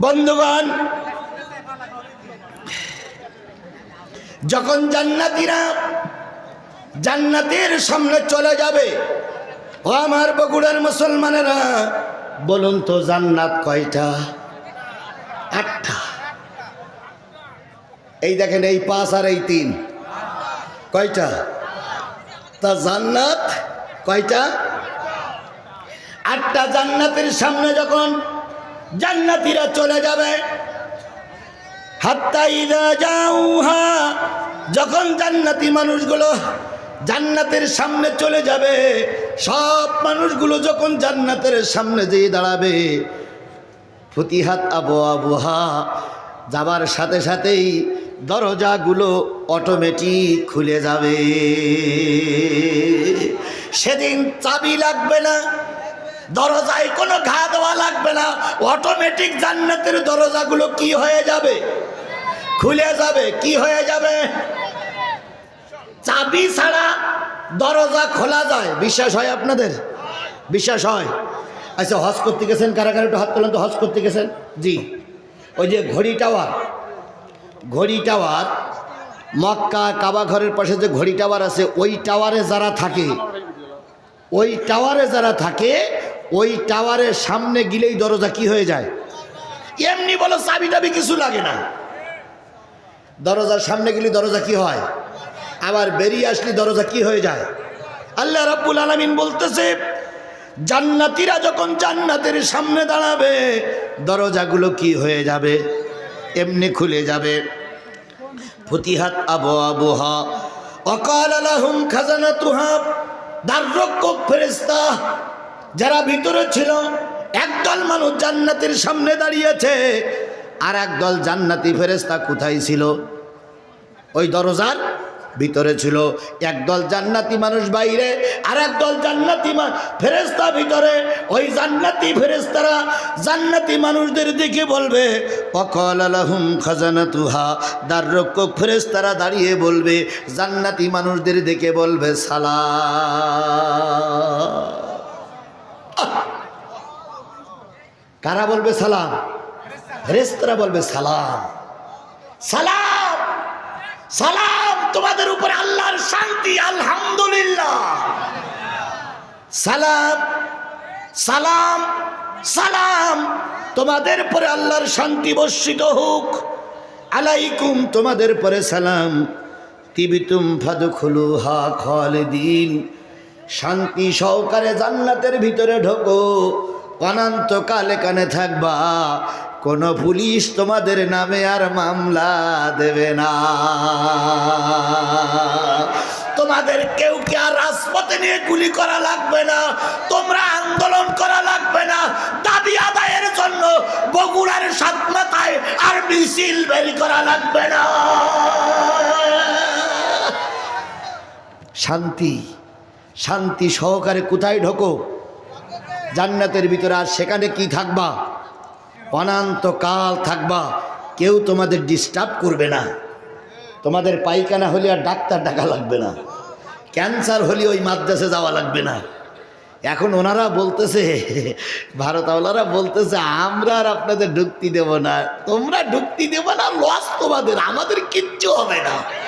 বন্ধুগণ, যখন জান্নাতিরা জান্নাতের সামনে চলে যাবে, ও আমার বগুড়ার মুসলমানেরা, বলুন তো জান্নাত কয়টা? আটটা। এই দেখেন, এই পাঁচ আর এই তিন। কয়টা? তা জান্নাত কয়টা? আটটা জান্নাতের সামনে যখন জান্নাতিরা চলে যাবে। যখন জান্নাতি মানুষগুলো জান্নাতের সামনে চলে যাবে, সব মানুষগুলো যখন জান্নাতের সামনে যেয়ে দাঁড়াবে, ফতিহাত আবু আবুহা যাবার সাথে সাথেই দরজাগুলো অটোমেটিক খুলে যাবে। সেদিন চাবি লাগবে না দরজায় কোনো ঘা দেওয়া লাগবে না। অটোমেটিক জান্নাতের দরজাগুলো কি হয়ে যাবে? খুলে যাবে। কি হয়ে যাবে? চাবি ছাড়া দরজা খোলা যায়। বিশ্বাস হয় আপনাদের? বিশ্বাস হয়। আচ্ছা হজ করতে গেছেন? কারা কারা একটু হাত তোলেন তো, হজ করতে গেছেন? জি। ওই যে ঘড়ি টাওয়ার। ঘড়ি টাওয়ার, মক্কা কাবা ঘরের পাশে যে ঘড়ি টাওয়ার আছে, ওই টাওয়ারে যারা থাকে, ওই টাওয়ারে যারা থাকে ওই টাওয়ারের সামনে গিলেই দরজা কি হয়ে যায়? এমনি বলো চাবি টাবি কিছু লাগে না। দরজার সামনে গেলে দরজা কি হয়? আবার বেরিয়ে আসলে দরজা কি হয়ে যায়? আল্লাহ রাব্বুল আলামিন বলতেছে, জান্নাতীরা যখন জান্নাতের সামনে দাঁড়াবে, দরজাগুলো কি হয়ে যাবে? এমনি খুলে যাবে। ফতিহাত আবু আবুহা অকাল আলাহুম খাজানা তুহা দাররক্ষক ফেরেস্তা যারা ভিতরে ছিল, একদল মানুষ জান্নাতের সামনে দাঁড়িয়েছে, আর একদল জান্নাতি ফেরেস্তা কোথায় ছিল? ওই দরজার ভিতরে ছিল। একদল জান্নাতি মানুষ বাইরে, আর একদল জান্নাতি ফেরেস্তা ভিতরে। ওই জান্নাতি ফেরেস্তারা জান্নাতি মানুষদের দিকে বলবে অকল আলহুম খাজানা তুহা দার রক্ষক ফেরেস্তারা দাঁড়িয়ে বলবে, জান্নাতি মানুষদের দিকে বলবে সালা কারা বলবে সালাম? ফেরেস্তারা বলবে সালাম। সালাম! সালাম তোমাদের উপরে আল্লাহর শান্তি, আলহামদুলিল্লাহ। সালাম সালাম সালাম। তোমাদের পরে আল্লাহর শান্তি বর্ষিত হোক। আলাইকুম তোমাদের পরে সালাম। তিবিতুম ফাদুখুলু হা খালিদিন। শান্তি সহকারে জান্নাতের ভিতরে ঢোকো। অনন্তকাল এখানে থাকবা, কোনো পুলিশ তোমাদের নামে আর মামলা দেবে না। তোমাদের কেউ কে আর রাজপথে নিয়ে গুলি করা লাগবে না, তোমরা আন্দোলন করা লাগবে না। দাবি আদায়ের জন্য বগুড়ার সাত মাথায় আর মিছিল বেরি করা লাগবে না। শান্তি শান্তি সহকারে কোথায় ঢোকো? জান্নাতের ভিতরে আর সেখানে কি থাকবা? অনান্তকাল থাকবা। কেউ তোমাদের ডিস্টার্ব করবে না। তোমাদের পায়খানা হলে আর ডাক্তার ডাকা লাগবে না। ক্যান্সার হলে ওই মাদ্রাসে যাওয়া লাগবে না। এখন ওনারা বলতেছে, ভারতওয়ালারা বলতেছে, আমরা আর আপনাদের ঢুকতি দেব না। তোমরা ঢুকতি দেব না লস তোমাদের। আমাদের কিচ্ছু হবে না।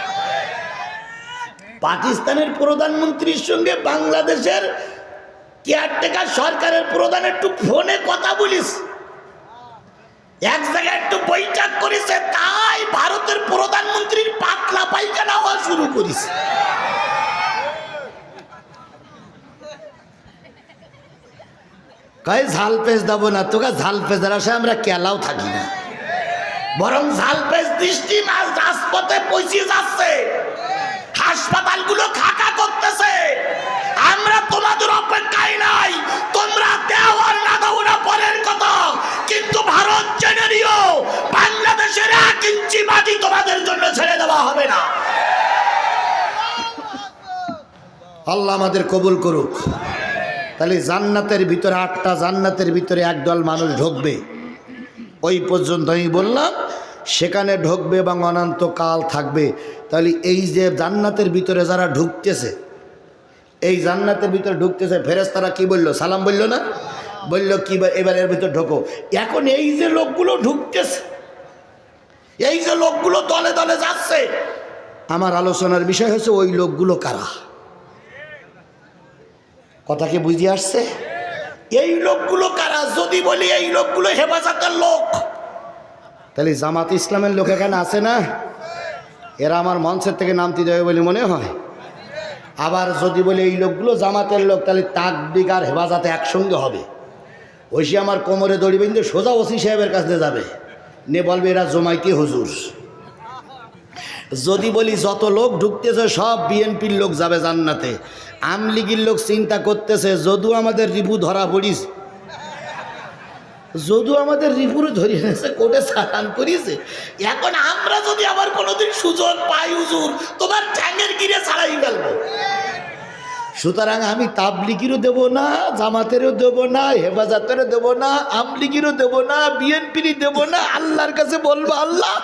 পাকিস্তানের প্রধানমন্ত্রীর সঙ্গে বাংলাদেশের কেয়ারটেকার সরকারের প্রধান একটু ফোনে কথা বলিস। এক জায়গায় একটু বৈঠক করেছে, তাই ভারতের প্রধানমন্ত্রীর পাতলা পায়খানা হওয়া শুরু করিস। কয়, ঝাল পেজ দেবো না, তোকে ঝাল পেজের আসে আমরা কেলাও থাকি না। বরং ঝাল পেজ দৃষ্টি মাছ রাজপথে পৌঁছে যাচ্ছে। হাসপাতালগুলো খাকা করতেছে। আমরা তোমাদের অপেক্ষায় নাই। তোমরা দেও আর না দাও না পরের কথা। কিন্তু ভারত জেনে নিও বাংলাদেশের এক ইঞ্চি মাটি তোমাদের জন্য ছেড়ে দেওয়া হবে না। আল্লাহ আমাদের কবুল করুক। তাহলে জান্নাতের ভিতরে আটটা জান্নাতের ভিতরে একদল মানুষ ঢুকবে। ওই পর্যন্ত আমি বললাম। সেখানে ঢুকবে এবং অনন্তকাল থাকবে। তাহলে এই যে জান্নাতের ভিতরে যারা ঢুকতেছে, এই জান্নাতের ভিতরে ঢুকতেছে ফেরেস তারা কি বলল? সালাম বলল না? বলল, কি এবার এর ভিতর ঢোকো। এখন এই যে লোকগুলো ঢুকতেছে, এই যে লোকগুলো দলে দলে যাচ্ছে, আমার আলোচনার বিষয় হচ্ছে ওই লোকগুলো কারা? কথা কি বুঝে আসছে? এই লোকগুলো কারা? যদি বলি এই লোকগুলো হেফাজতের লোক। তাহলে জামাত ইসলামের লোক এখানে আছে না? এরা আমার মঞ্চের থেকে নামতে দেবে বলে মনে হয়। আবার যদি বলি এই লোকগুলো জামাতের লোক, তাহলে তাকবিক আর হেফাজতে একসঙ্গে হবে। ওইসে আমার কোমরে দড়ি বেঁধে সোজা ওসি সাহেবের কাছে যাবে। নে বলবে, এরা জমাইতে হুজুর। যদি বলি, যত লোক ঢুকতেছে, সব বিএনপির লোক যাবে জান্নাতে। আমলিগির লোক চিন্তা করতেছে, যদু আমাদের রিপু ধরা পড়িস যদু আমাদের রিপুরে ধরিয়ে এনেছে, কোর্টে সাটান করিয়েছে। এখন আমরা যদি আবার কোনোদিন সুযোগ পাই হুজুর, তোমার ঠ্যাঙের গিরে ছাড়াই ফেলব। সুতরাং আমি তাবলিগিরও দেব না, জামাতেরও দেব না, হেফাজতেরও দেব না, আমলিগিরও দেব না, বিএনপিরই দেব না, আল্লাহর কাছে বলব, আল্লাহ,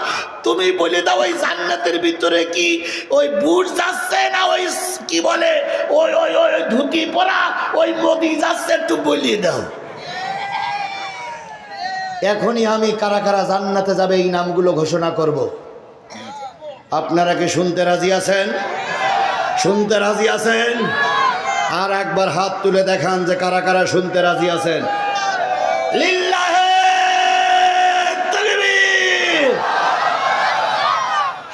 তুমি বলে দাও ওই জান্নাতের ভিতরে কি, ওই বুট যাচ্ছে না ওই কি বলে, ওই ওই ওই ধুতি পরা, ওই মোদি যাচ্ছে, একটু বলিয়ে দাও। এখনই আমি কারা কারা জান্নাতে যাবে এই নামগুলো ঘোষণা করব। আপনারা কি শুনতে রাজি আছেন? শুনতে রাজি আছেন? আর একবার হাত তুলে দেখান যে কারা কারা শুনতে রাজি আছেন।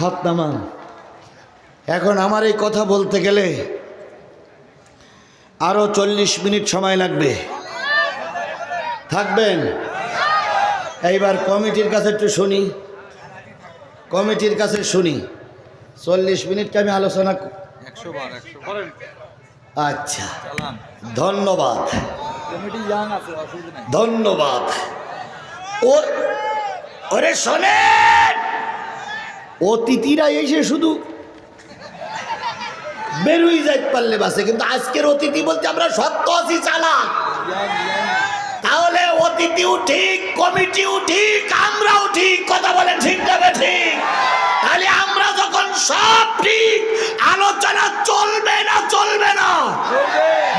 হাত নামান। এখন আমার এই কথা বলতে গেলে আরও চল্লিশ মিনিট সময় লাগবে। থাকবেন? এইবার কমিটির কাছে একটু শুনি। কমিটির কাছে শুনি। চল্লিশ মিনিটকে আমি আলোচনা ক- একশো বার আচ্ছা। ধন্যবাদ। কমিটি ইয়াং আছে অসুবিধা নেই। ধন্যবাদ। ও ওরে শোনেন! অতিথিরা এসে শুধু বেরুই যাইতে পারলে বাসে কিন্তু আজকের অতিথি বলতে আমরা সত্য আছি চালা অতিথিও ঠিক কমিটিও ঠিক আমরাও ঠিক কথা বলে ঠিক যাবে ঠিক? তাহলে আমরা যখন সব ঠিক আলোচনা চলবে না চলবে না?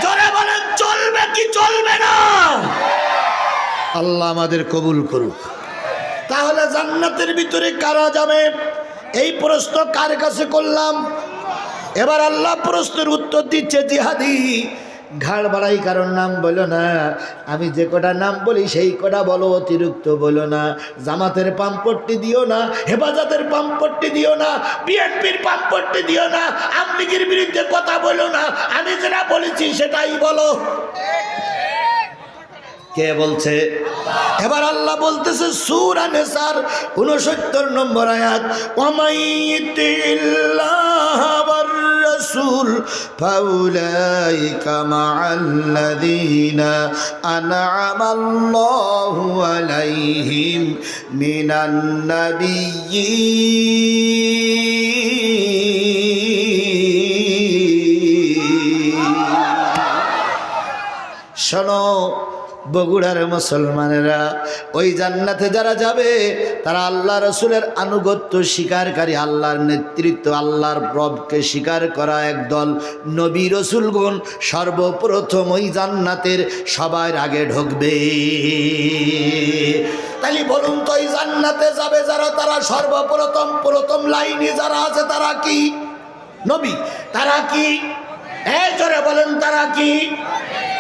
জোরে বলেন চলবে কি চলবে না? আল্লাহ আমাদের কবুল করুক। তাহলে জান্নাতের ভিতরে কারা যাবে? এই প্রশ্ন কার কাছে করলাম? এবার আল্লাহ প্রশ্নের উত্তর দিচ্ছে জিহাদি। ঘাড় বাড়াই কারণ নাম বলো না। আমি যে কটা নাম বলি, সেই কটা বলো, অতিরিক্ত বলো না। জামাতের পাম্পট্টি দিও না, হেফাজতের পাম্পট্টি দিও না, বিএনপির পাম্পট্টি দিও না আমলিগির বিরুদ্ধে কথা বলো না, আমি যেটা বলেছি সেটাই বলো। কে বলছে? এবার আল্লাহ বলতেছে, সুরা নেসার উনসত্তর নম্বর আয়াত ওয়ামাইতিল্লাহ রাসূল ফাউলাইকা মাআল্লাযীনা আন'আমাল্লাহু আলাইহিম মিনান নাবিয়্যিন। শোনো বগুড়ার মুসলমানেরা, ওই জান্নাতে যারা যাবে, তারা আল্লাহ রসুলের আনুগত্য স্বীকারকারী, আল্লাহর নেতৃত্ব, আল্লাহর রবকে স্বীকার করা একদল নবী রসুলগণ সর্বপ্রথম ওই জান্নাতের সবার আগে ঢুকবে। তাহলে বলুন তো, এই জান্নাতে যাবে যারা, তারা সর্বপ্রথম, প্রথম লাইনে যারা আছে, তারা কি? নবী, তারা কি? এই জোরে বলেন তারা কি?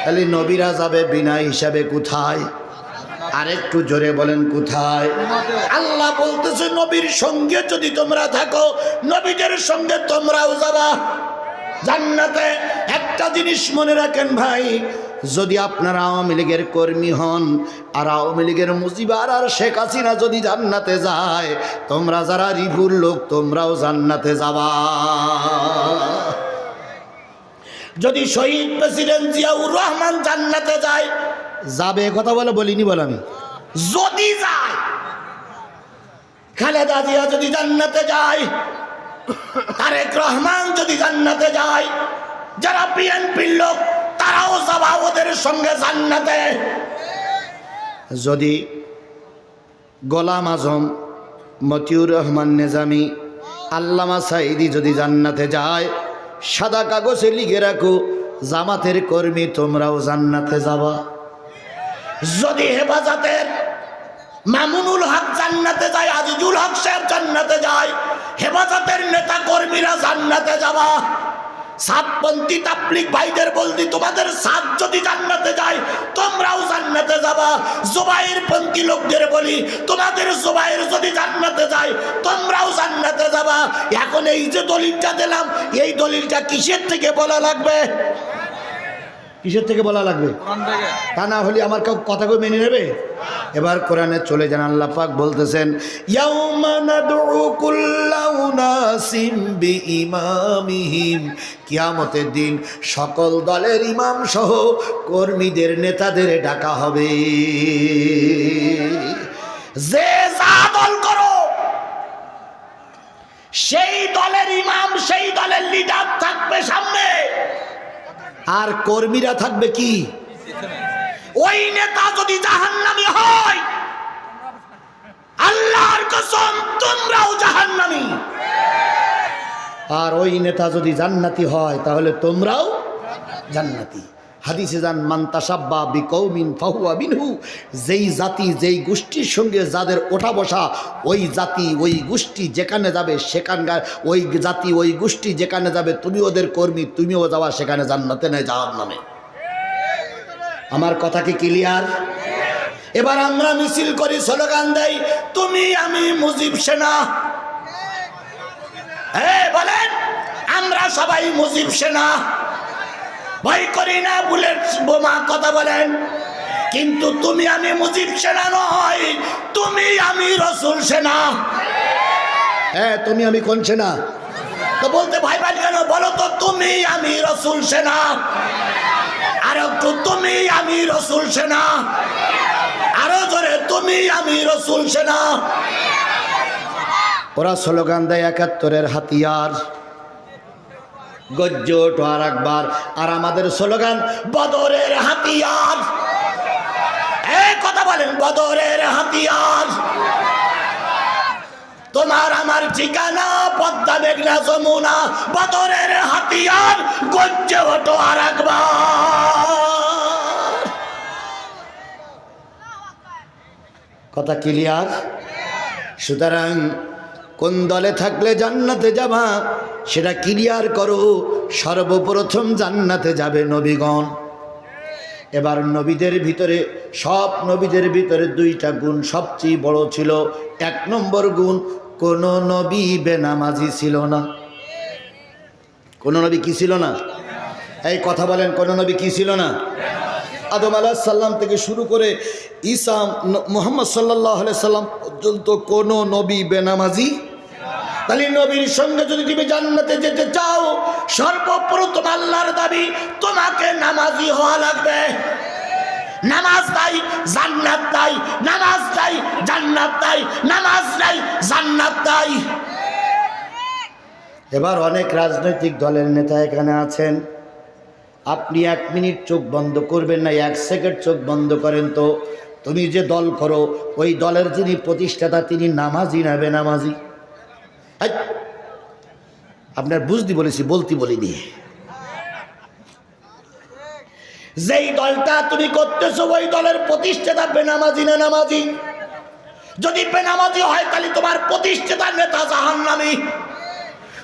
তাহলে নবীরা যাবে বিনা হিসাবে কোথায়? আরেকটু জোরে বলেন কোথায়? আল্লাহ বলতেছে নবীর সঙ্গে যদি তোমরা থাকো নবীদের সঙ্গে তোমরাও যাবা। জান্নাতে একটা জিনিস মনে রাখেন ভাই যদি আপনারা আওয়ামী লীগের কর্মী হন আর আওয়ামী লীগের মুজিবার আর শেখ হাসিনা যদি জান্নাতে যায় তোমরা যারা রিভুর লোক তোমরাও জান্নাতে যাবা। যদি শহীদ প্রেসিডেন্ট জিয়াউর রহমান জান্নাতে যায়, যাবে কথা বলে বলিনি বল আমি। যদি যায়, খালেদা জিয়া যদি জান্নাতে যায়, তারেক রহমান যদি জান্নাতে যায়, যারা বিএনপির লোক, তারাও যাবা ওদের সঙ্গে জান্নাতে। যদি গোলাম আজম, মতিউর রহমান নেজামি, আল্লামা সাইদি যদি জান্নাতে যায় সাদা কাগজে লিখে রাখো, জামাতের কর্মী তোমরাও জান্নাতে যাবা। যদি হেফাজতের মামুনুল হক জান্নাতে যায়, আজিজুল হক সাহেব জান্নাতে যায়, হেফাজতের নেতা কর্মীরা জান্নাতে যাবা। ভাইদের তোমাদের যদি জান্নাতে তোমরাও যাবা। লোকদের বলি, তোমাদের যদি জান্নাতে তোমরাও যাবা। এখন এই যে দলিলটা দিলাম, এই দলিলটা কিসের থেকে বলা লাগবে? কিসের থেকে বলা লাগবে? তা না হলে আমার কেউ কথাকে মেনে নেবে? এবার কোরআনে চলে যান, আল্লাহ পাক বলতেছেন কিয়ামতের দিন সকল দলের ইমাম সহ কর্মীদের, নেতাদের ডাকা হবে। যে যা দল করো, সেই দলের ইমাম, সেই দলের লিডার থাকবে সামনে। আর কর্মীরা থাকবে কি? ওই নেতা যদি জাহান্নামী হয়, আল্লাহর কসম তোমরাও জাহান্নামী। আর ওই নেতা যদি জান্নাতি হয়, তাহলে তোমরাও জান্নাতি। হাদিসে যান মান্তাসাব্বা বিকৌমিন ফাহুয়া বিনহু যেই জাতি, যেই গোষ্ঠীর সঙ্গে যাদের ওঠা বসা ওই জাতি, ওই গোষ্ঠী যেখানে যাবে সেখানকার ওই জাতি, ওই গোষ্ঠী যেখানে যাবে, তুমি ওদের কর্মী, তুমিও যাওয়া সেখানে জান্নাতে নেই যাওয়ার নামে আমার কথা কি ক্লিয়ার? এবার আমরা মিছিল করি, স্লোগান দেই, তুমি আমি মুজিব সেনা। হ্যাঁ বলেন, আমরা সবাই মুজিব সেনা। ভয় করি না বুলেট বোমা কথা বলেন। কিন্তু তুমি আমি মুজিব সেনা নয় তুমি আমি রসুল সেনা। হ্যাঁ তুমি আমি কোন সেনা? তো বলতে ভাই ভাই কেন? বলো তো তুমি আমি রসুল সেনা। আর একটু তুমি আমি রসুল সেনা। আরও জোরে তুমি আমি রসুল সেনা। ওরা স্লোগান দেয় একাত্তরের হাতিয়ার। গজ্জ আর একবার। আর আমাদের স্লোগান, বদরের হাতিয়ার। এই কথা বলেন, বদরের হাতিয়ার। তোমার আমার ঠিকানা, পদ্মা, মেঘনা, যমুনা, বদরের হাতিয়ার, গজ্জে ওঠো আর একবার। কথা ক্লিয়ার? সুতরাং কোন দলে থাকলে জান্নাতে যাবা? সেটা ক্লিয়ার করো। সর্বপ্রথম জান্নাতে যাবে নবীগণ। এবার নবীদের ভিতরে, সব নবীদের ভিতরে দুইটা গুণ সবচেয়ে বড় ছিল। এক নম্বর গুণ, কোন নবী বেনামাজি ছিল না। কোন নবী কি ছিল না? এই কথা বলেন, কোন নবী কি ছিল না? আদম আলাহ সাল্লাম থেকে শুরু করে ন- মোহাম্মদ সাল্লাহ সাল্লাম পর্যন্ত কোনো নবী বেনামাজি তাহলে নবীর সঙ্গে যদি তুমি জান্নাতে যেতে চাও, সর্বপ্রথম আল্লাহর দাবি তোমাকে নামাজি হওয়া লাগবে। নামাজ জান্নাত নামাজ জান্নাত নামাজ জান্নাত এবার অনেক রাজনৈতিক দলের নেতা এখানে আছেন। আপনি এক মিনিট চোখ বন্ধ করবেন না, এক সেকেন্ড চোখ বন্ধ করেন তো। তুমি যে দল করো, ওই দলের যিনি প্রতিষ্ঠাতা, তিনি নামাজি না আপনার বুঝতে বলেছি, বলতে বলিনি। যেই দলটা তুমি করতেছো, ওই দলের প্রতিষ্ঠাতা বেনামাজি না নামাজি। যদি বেনামাজি হয়, তাহলে তোমার প্রতিষ্ঠাতা নেতা জাহান্নামী।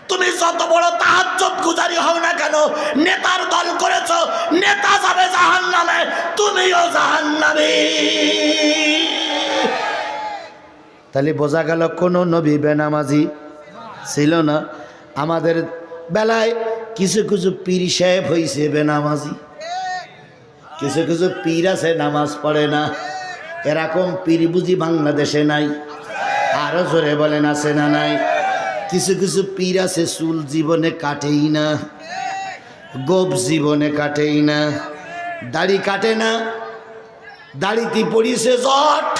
তুমি যত বড় তাহাজ্জত গুজারি হও না কেন, নেতার দল করেছ, নেতা যাবে জাহান নামে তুমিও জাহান নামে তাহলে বোঝা গেল কোনো নবী বেনামাজি ছিল না। আমাদের বেলায় কিছু কিছু পীর সাহেব হয়েছে বেনামাজি। কিছু কিছু পীর আছে, নামাজ পড়ে না। এরকম পীর বুঝি বাংলাদেশে নাই। আরও জোরে বলেন, আছে না নাই? কিছু কিছু পীর আছে, চুল জীবনে কাটেই না। গোপ জীবনে কাটেই না। দাড়ি কাটে না। দাড়িতে পড়িয়েছে জট।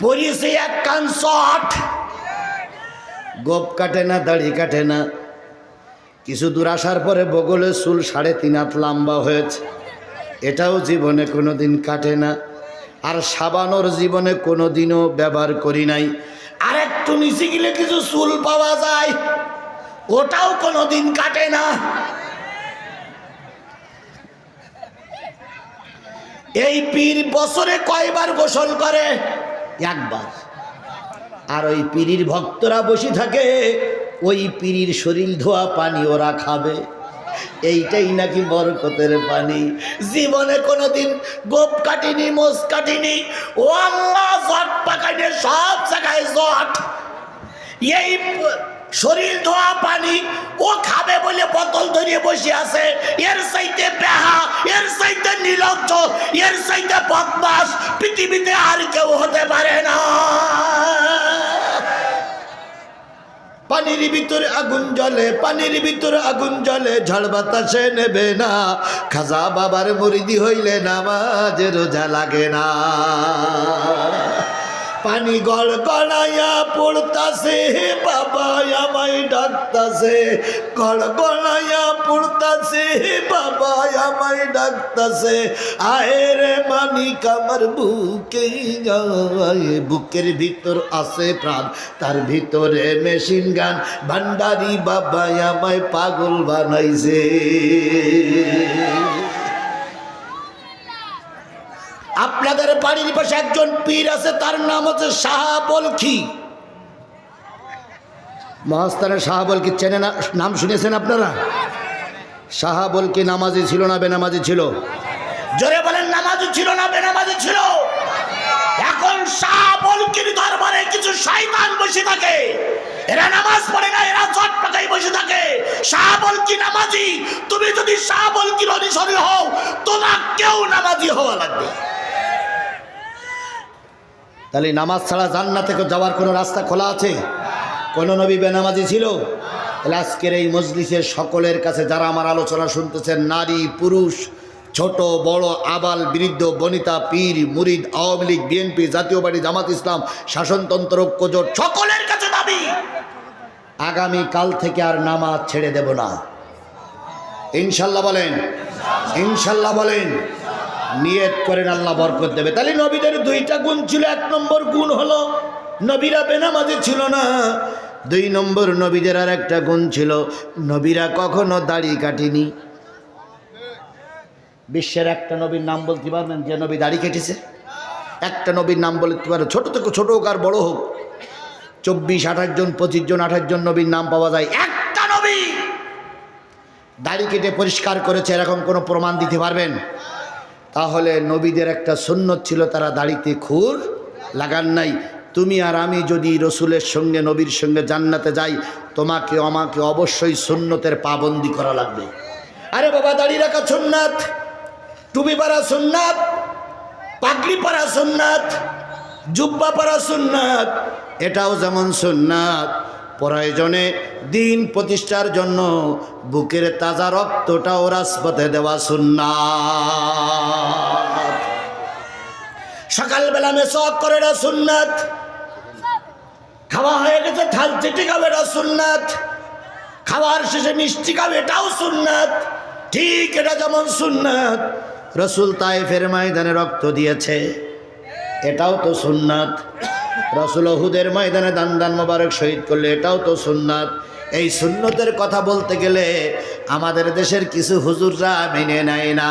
পড়িয়েছে এক কান শট গোপ কাটে না, দাড়ি কাটে না। কিছু দূর আসার পরে বগলের চুল সাড়ে তিন হাত লম্বা হয়েছে। এটাও জীবনে কোনো দিন কাটে না। আর সাবানোর জীবনে কোনো দিনও ব্যবহার করি নাই। আর একটু নিচে গেলে কিছু চুল পাওয়া যায়। ওটাও কোনো দিন কাটে না। এই পীর বছরে কয়বার গোসল করে? একবার। আর ওই পীরির ভক্তরা বসে থাকে, ওই পীরির শরীর ধোয়া পানি ওরা খাবে। এইটাই নাকি বরকতের পানি জীবনে কোনোদিন গোপ কাটিনি, মোষ কাটিনি, ও আল্লাহ জট পাকাইনি সব জায়গায় জট। এই শরীর ধোয়া পানি, ও খাবে বলে বোতল ধরিয়ে বসে আছে। এর চাইতে বেহা, এর চাইতে নিলজ্জ, এর চাইতে বদমাস পৃথিবীতে আর কেউ হতে পারে না। পানির ভিতরে আগুন জ্বলে, পানির ভিতরে আগুন জ্বলে, ঝড় বাতাসে নেবে না। খাজা বাবার মুরিদি হইলে নামাজ রোজা লাগে না। পানি গড় গড়াইয়া পড়তাছে বাবা আমায় ডাকতাছে। গড় গড়াইয়া পড়তাছে বাবা আমায় ডাকতাছে। আয় রে মানিক, আমার বুকে। বুকের ভিতর আছে প্রাণ, তার ভিতরে মেশিন গান। ভান্ডারি বাবা আমায় পাগল বানাইছে। আপনাদের বাড়ির পাশে একজন পীর আছে, তার নাম হচ্ছে শাহ বলখি মহাস্থানের শাহ বলকি চেনে না, নাম শুনেছেন আপনারা? শাহ বলকি নামাজি ছিল না, বেনামাজি ছিল? জোরে বলেন, নামাজি ছিল না, বেনামাজি ছিল? এখন শাহ বলকির দরবারে কিছু শয়তান বসে থাকে। এরা নামাজ পড়ে না, এরা চট পাকাই বসে থাকে। শাহ বলকি নামাজি? তুমি যদি শাহ বলকির অনুসরী হও তোমাকেও নামাজি হওয়া লাগবে তাহলে নামাজ ছাড়া জান্না থেকে যাওয়ার কোনো রাস্তা খোলা আছে? কোন নবী বেনামাজি ছিল? তাহলে আজকের এই মজলিসের সকলের কাছে যারা আমার আলোচনা শুনতেছেন, নারী, পুরুষ, ছোট, বড়, আবাল, বৃদ্ধ, বনিতা, পীর, মুরিদ, Awami League, BNP, Jatiya Party, Jamaat Islam, Shasantantra, Oikyajote, সকলের কাছে দাবি, আগামী কাল থেকে আর নামাজ ছেড়ে দেব না। ইনশাল্লাহ বলেন ইনশাল্লাহ বলেন। নিয়ত করেন, আল্লাহ বরকত দেবে। তাহলে নবীদের দুইটা গুণ ছিল। এক নম্বর গুণ হলো, নবীরা বেনামাজি ছিল না। দুই নম্বর নবীদের আর একটা গুণ ছিল, নবীরা কখনো দাড়ি কাটেনি। বিশ্বের একটা নবীর নাম বলতে পারবেন যে নবী দাড়ি কেটেছে? একটা নবীর নাম বলতে পারো, ছোট থেকে ছোট হোক আর বড় হোক। চব্বিশ, আঠাশ জন, পঁচিশ জন, আঠাশ জন নবীর নাম পাওয়া যায়। একটা নবী দাড়ি কেটে পরিষ্কার করেছে, এরকম কোনো প্রমাণ দিতে পারবেন? তাহলে নবীদের একটা সুন্নত ছিল, তারা দাড়িতে খুর লাগান নাই। তুমি আর আমি যদি রসুলের সঙ্গে, নবীর সঙ্গে জান্নাতে যাই, তোমাকে, আমাকে অবশ্যই সুন্নতের পাবন্দি করা লাগবে। আরে বাবা, দাড়ি রাখা সুন্নাত, টুপি পারা সুন্নাত, পাগড়ি পারা সুন্নাত, জুব্বা পারা সুন্নাত, এটাও যেমন সুন্নাত, প্রয়োজনে দিন প্রতিষ্ঠার জন্য বুকের তাজা রক্তটাও রাজপথে দেওয়া সুন্নাত। সকালবেলা মেসক করে এটা খাওয়া হয়ে গেছে, থাল চেটে খাবে এটা খাওয়ার শেষে মিষ্টি খাবে এটাও সুন্নাত। ঠিক এটা যেমন সুন্নাত। রসুল তাইফের ময়দানে রক্ত দিয়েছে, এটাও তো সুন্নাত। রসুল ওহুদের ময়দানে দান দান মোবারক শহীদ করলে এটাও তো সুন্নাত। এই সুন্নতের কথা বলতে গেলে আমাদের দেশের কিছু হুজুররা মেনে নেয় না।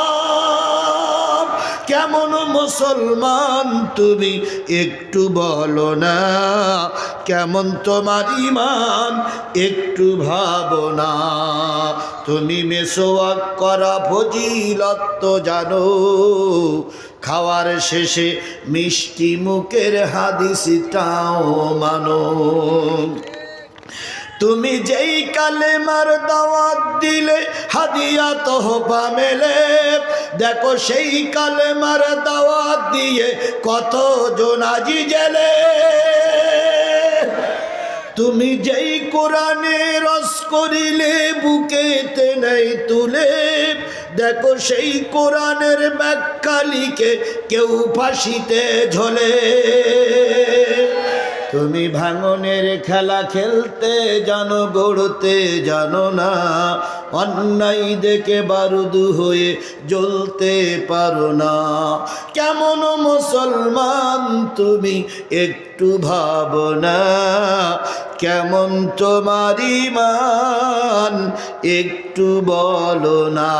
কেমন মুসলমান তুমি একটু বলো না। কেমন তোমার ইমান একটু ভাবো না। তুমি মেসোয়াক করা ফজিলত জানো। খাওয়ার শেষে মিষ্টি মুখের হাদিসটাও মানো। তুমি যেই কালেমার দাওয়াত দিলে, হাদিয়া তোহফা মেলে। দেখো সেই কালেমার দাওয়াত দিয়ে কত জোনাজি জেলে। তুমি যেই কোরআনে রস করিলে, বুকেতে নেই তুলে। দেখো সেই কোরআনের ব্যাখ্যা লিখে কেউ ফাঁসিতে ঝোলে। তুমি ভাঙনের খেলা খেলতে জানো, গড়তে জানো না। অন্যায় দেখে বারুদু হয়ে জ্বলতে পারো না। কেমন মুসলমান তুমি একটু ভাবনা কেমন তোমার ইমান একটু বলো না।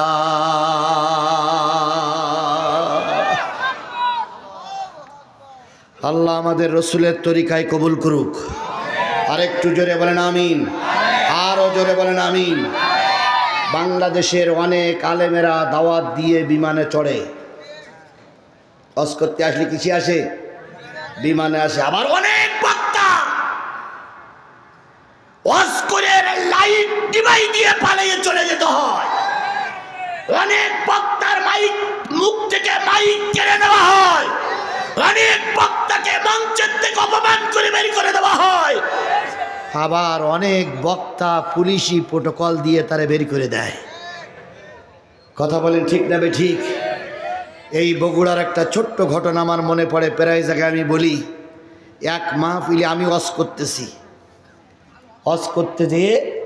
আল্লাহ আমাদের রসুলের তরিকায় কবুল করুক। আরেকটু জোরে বলেন আমিন। আরও জোরে বলেন আমিন। বাংলাদেশের অনেক আলেমেরা দাওয়াত দিয়ে বিমানে চড়ে। অস করতে আসলে কিছু আসে? বিমানে আসে। আবার অনেক বক্তা অস করে লাইট ডিবাই দিয়ে পালিয়ে চলে যেতে হয়। অনেক বক্তার মাইক, মুখ থেকে মাইক কেড়ে নেওয়া হয়। অনেক বক্তাকে মঞ্চের থেকে অপমান করে বের করে দেওয়া হয়। আবার অনেক বক্তা, পুলিশি প্রোটোকল দিয়ে তারা বের করে দেয়। কথা বলেন ঠিক না ঠিক? এই বগুড়ার একটা ছোট্ট ঘটনা আমার মনে পড়ে, প্রায় জায়গায় আমি বলি। এক মাহফিলে আমি অস করতেছি। অস করতে যেয়ে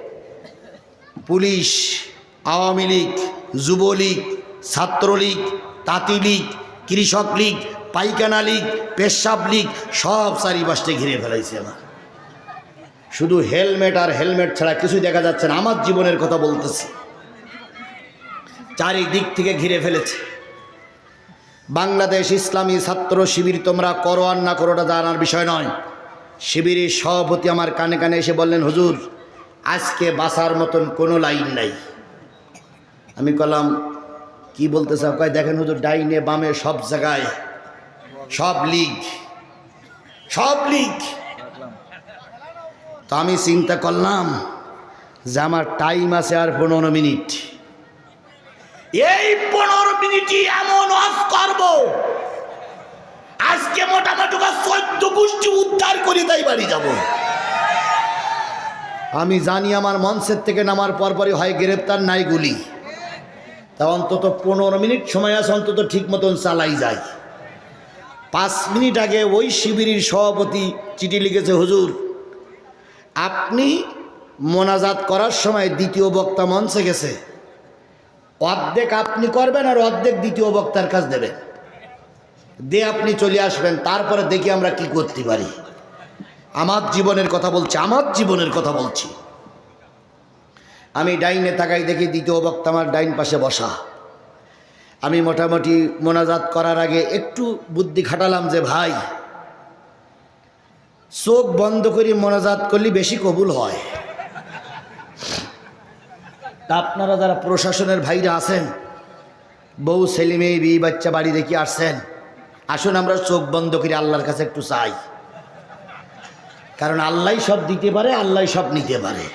পুলিশ, আওয়ামী লীগ, যুবলীগ, ছাত্রলীগ তাঁতি লীগ কৃষক লীগ পাইকানা লীগ, পেশাব লীগ, সব চারিপাশে ঘিরে ফেলাইছে আমার। শুধু হেলমেট আর হেলমেট ছাড়া কিছুই দেখা যাচ্ছে না, আমার জীবনের কথা বলতেছি। চারিদিক থেকে ঘিরে ফেলেছে। বাংলাদেশ ইসলামী ছাত্র শিবির, তোমরা করো আর না করোটা জানার বিষয় নয়। শিবিরের সভাপতি আমার কানে কানে এসে বললেন, হুজুর, আজকে বাসার মতন কোনো লাইন নাই। আমি কলাম, কি বলতে চাও কয়, দেখেন হুজুর, ডাইনে বামে সব জায়গায় সব লিগ সব লিগ। তো আমি চিন্তা করলাম যে আমার টাইম আছে আর পনেরো মিনিট। এই পনেরো মিনিটই এমন অফ করব। আজকে মোটামুটি চোদ্দ গোষ্ঠী উদ্ধার করে তাই বাড়ি যাব। আমি জানি আমার মঞ্চের থেকে নামার পরপরই হয় গ্রেপ্তার নাই গুলি। তা অন্তত পনেরো মিনিট সময় আছে, অন্তত ঠিক মতন চালাই যায়। পাঁচ মিনিট আগে ওই শিবিরের সভাপতি চিঠি লিখেছে, হুজুর, আপনি মোনাজাত করার সময় দ্বিতীয় বক্তা মঞ্চে গেছে। অর্ধেক আপনি করবেন আর অর্ধেক দ্বিতীয় বক্তার কাজ দেবেন। দিয়ে আপনি চলে আসবেন, তারপরে দেখি আমরা কি করতে পারি। আমার জীবনের কথা বলছি, আমার জীবনের কথা বলছি। আমি ডাইনে তাকাই দেখি দ্বিতীয় বক্তা আমার ডাইন পাশে বসা। আমি মোটামুটি মোনাজাত করার আগে একটু বুদ্ধি খাটালাম যে, ভাই, চোখ বন্ধ করে মোনাজাত করলে বেশি কবুল হয়। তা আপনারা যারা প্রশাসনের ভাইরা আছেন, বউ, ছেলে, মেয়ে, বিয়ে, বাচ্চা, বাড়ি রেখে আসছেন, আসুন আমরা চোখ বন্ধ করে, আল্লাহর কাছে একটু চাই। কারণ আল্লাহ সব দিতে পারে আল্লাহ সব নিতে পারে।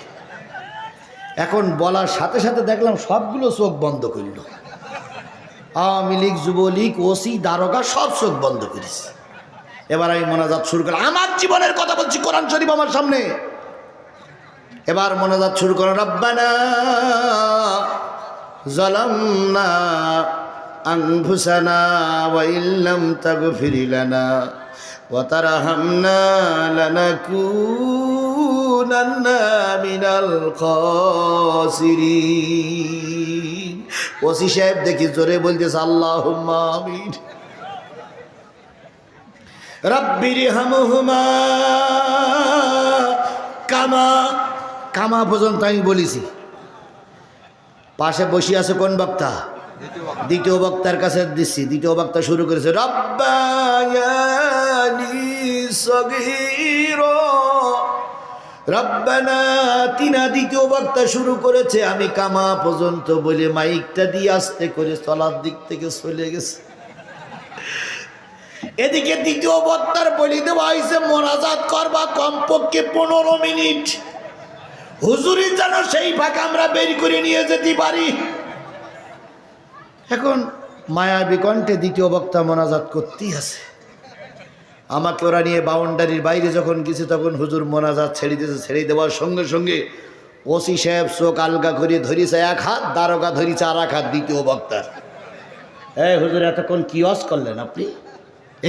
এখন বলার সাথে সাথে দেখলাম সবগুলো চোখ বন্ধ করল। আওয়ামী লীগ, যুবলীগ, ওসি, দারোগা সব চোখ বন্ধ করেছে। এবার আমি মোনাজাত শুরু করলাম আমার জীবনের কথা বলছি কোরআন শরীফ আমার সামনে। এবার মোনাজাত শুরু করো। রব্বানা জলামনা আনফুসানা ওয়াইল্লাম তাগফির লানা। وترحمنا لنكونن من الخاسرين ওসি সাহেব দেখি জোরে বলতেছে আল্লাহ আমিন রব্বির হামহুমা কামা কামা পর্যন্ত আমি বলেছি পাশে বসে আছে কোন বক্তা দ্বিতীয় বক্তার কাছে দিচ্ছি দ্বিতীয় বক্তা শুরু করেছে দ্বিতীয় বক্তা শুরু করেছে, আমি কামা পর্যন্ত বলে মাইকটা দিয়ে আসতে করে চলার দিক থেকে চলে গেছে। এদিকে দ্বিতীয় বক্তার বলি দেওয়া হয়েছে, মোনাজাত করবা কমপক্ষে পনেরো মিনিট। হুজুরি যেন সেই ফাঁকা আমরা বের করে নিয়ে যেতে পারি। এখন মায়াবী কণ্ঠে দ্বিতীয় বক্তা মোনাজাত করতেই আছে। আমাকে ওরা নিয়ে বাউন্ডারির বাইরে যখন গেছে, তখন হুজুর মোনাজাত ছেড়ে দিয়েছে, ছেড়ে দেওয়ার সঙ্গে সঙ্গে ওসি সাহেব চোখ আলগা করে ধরিছে এক হাত, দারোগা ধরিছে আর এক হাত দ্বিতীয় বক্তার। এই হুজুর, এতক্ষণ কি ওয়াজ করলেন আপনি?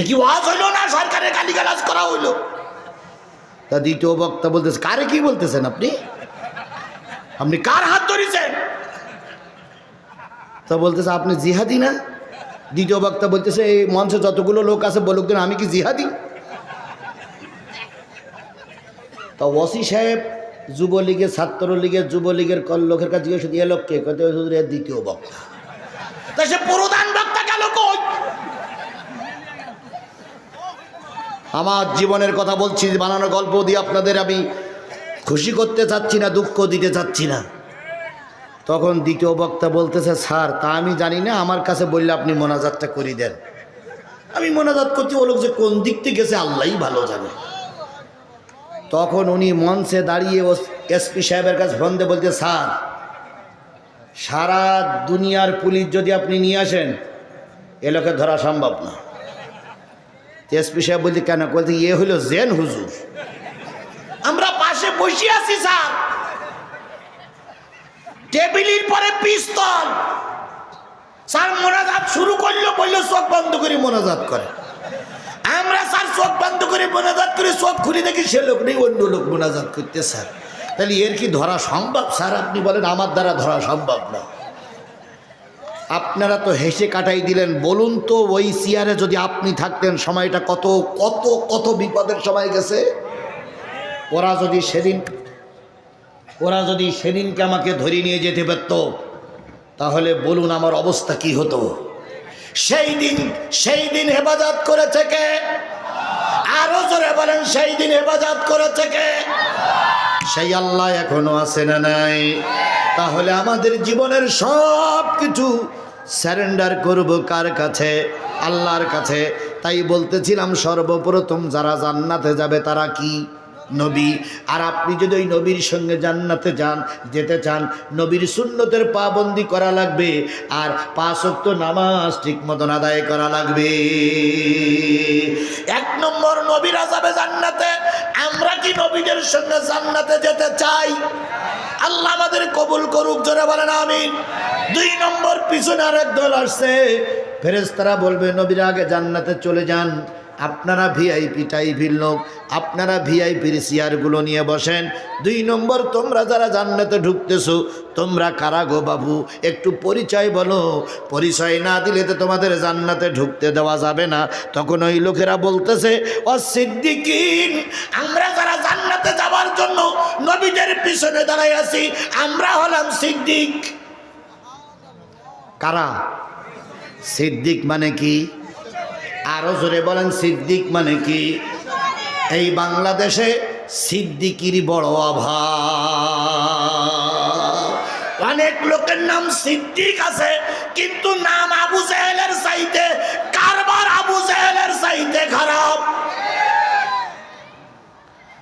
এ কি ওয়াজ হইল না সরকারের গালিগালাজ করা হইল? তা দ্বিতীয় বক্তা বলতেছে, কারে কি বলতেছেন আপনি? আপনি কার হাত ধরেছেন? তা বলতেছে, আপনি জিহাদি না? দ্বিতীয় বক্তা বলতেছে, এই মঞ্চে যতগুলো লোক আছে, বলুক দিন, আমি কি জিহাদি? তা ওসি সাহেব যুবলীগের, ছাত্রলীগের, যুবলীগের লোকের কাছে জিজ্ঞেস দিয়ে লোককে এর দ্বিতীয় বক্তা। তা সে প্রধান বক্তা কই? আমার জীবনের কথা বলছি, বানানো গল্প দিয়ে আপনাদের আমি খুশি করতে চাচ্ছি না, দুঃখ দিতে চাচ্ছি না। তখন দ্বিতীয় বক্তা বলতেছে, স্যার, তা আমি জানি না, আমার কাছে বললে আপনি মোনাজাতটা করি দেন। আমি মোনাজাত করতে বলুক যে কোন দিক থেকে গেছে, আল্লাহই ভালো জানে। তখন উনি মঞ্চে দাঁড়িয়ে এসপি সাহেবের কাছে ফোন বলতে স্যার, সারা দুনিয়ার পুলিশ যদি আপনি নিয়ে আসেন, এ লোকে ধরা সম্ভব না। এসপি সাহেব বলতে কেন? বলতে ইয়ে হইল জেন হুজুর। আমরা পাশে বসে আছি, স্যার। টেবিলের পরে পিস্তল। স্যার, মোনাজাত শুরু করল, বলল, চোখ বন্ধ করে মোনাজাত করে। আমরা, স্যার, চোখ বন্ধ করে মোনাজাত করে চোখ খুলে, দেখি সে লোক নেই, অন্য লোক মোনাজাত করতে, স্যার। তাহলে এর কি ধরা সম্ভব, স্যার? আপনি বলেন, আমার দ্বারা ধরা সম্ভব না। আপনারা তো হেসে কাটাই দিলেন। বলুন তো, ওই চেয়ারে যদি আপনি থাকতেন, সময়টা কত কত কত বিপদের সময় গেছে? ওরা যদি সেদিন ওরা যদি সেদিনকে আমাকে ধরে নিয়ে যেতে পারত, তাহলে বলুন আমার অবস্থা কি হতো? সেই দিন সেই দিন হেফাজত করেছে কে? আরও জোরে বলেন, সেই দিন হেফাজত করেছে কে? সেই আল্লাহ এখনও আছে না নাই? তাহলে আমাদের জীবনের সব কিছু স্যারেন্ডার করব কার কাছে? আল্লাহর কাছে। তাই বলতেছিলাম, সর্বপ্রথম যারা জান্নাতে যাবে তারা কি? নবী। আর আপনি যদি ওই নবীর সঙ্গে জান্নাতে যান, যেতে চান, নবীর সুন্নতের পাবন্দি করা লাগবে, আর পাঁচক্ত নামাজ ঠিক মতন আদায় করা লাগবে। এক নম্বর, নবীরা যাবে জান্নাতে আমরা কি নবীদের সঙ্গে জান্নাতে যেতে চাই? আল্লাহ আমাদের কবুল করুক, জোরে বলেন আমি দুই নম্বর, পিছনে আরেক দল আসছে। ফেরেস্তারা বলবে, নবীরা আগে জান্নাতে চলে যান। আপনারা ভিআইপি টাইপির লোক, আপনারা ভিআইপির চেয়ারগুলো নিয়ে বসেন। দুই নম্বর, তোমরা যারা জান্নাতে ঢুকতেছো, তোমরা কারা গো বাবু? একটু পরিচয় বলো। পরিচয় না দিলে তো তোমাদের জান্নাতে ঢুকতে দেওয়া যাবে না। তখন ওই লোকেরা বলতেছে, ও সিদ্দিকিন, আমরা যারা জান্নাতে যাওয়ার জন্য নবীদের পিছনে দাঁড়াই আছি, আমরা হলাম সিদ্দিক। কারা? সিদ্দিক মানে কি? আরও জোরে বলেন, সিদ্দিক মানে কি? এই বাংলাদেশে সিদ্দিকির বড় অভাব। অনেক লোকের নাম সিদ্দিক আছে, কিন্তু নাম আবু জাহেলের সাইতে কারবার আবু জাহেলের সাইতে খারাপ।